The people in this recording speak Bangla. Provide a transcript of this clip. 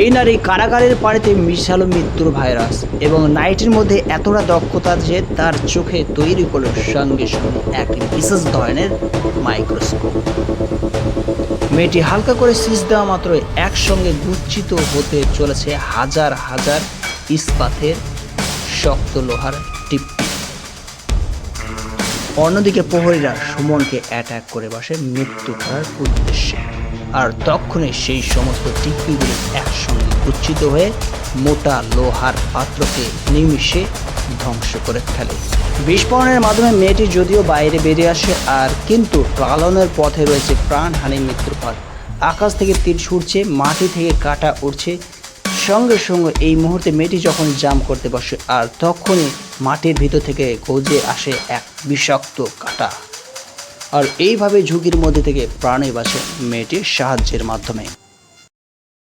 এই নারী কারাগারের পানিতে মিশালো মৃত্যুর ভাইরাস এবং নাইটের মধ্যে এতটা দক্ষতা যে তার চোখে তৈরি করল সঙ্গে সঙ্গে এক বিশেষ ধরনের মাইক্রোস্কোপ। মেয়েটি হালকা করে সিজ দেওয়া মাত্র একসঙ্গে গুচ্ছিত হতে চলেছে হাজার হাজার ইস্পাতের শক্ত লোহার টিপ অন্যদিকে প্রহরীরা সুমনকে অ্যাটাক করে বসে মৃত্যু করার উদ্দেশ্যে। আর তখনই সেই সমস্ত টিপ্পিগুলি একসঙ্গে গুচ্ছিত হয়ে মোটা লোহার পাত্রকে নিমিশে ধ্বংস করে ফেলে। বিস্ফোরণের মাধ্যমে মেয়েটি যদিও বাইরে বেরিয়ে আসে, আর কিন্তু পালনের পথে রয়েছে প্রাণহানি মৃত্যুর পথ আকাশ থেকে তীর ছুটছে, মাটি থেকে কাটা উঠছে সঙ্গে সঙ্গে এই মুহূর্তে মেয়েটি যখন জাম করতে বসে, আর তখনই মাটির ভিতর থেকে গজে আসে এক বিষাক্ত কাটা। আর এইভাবে ঝুঁকির মধ্যে থেকে প্রাণে বাঁচে মেয়েটির সাহায্যের মাধ্যমে।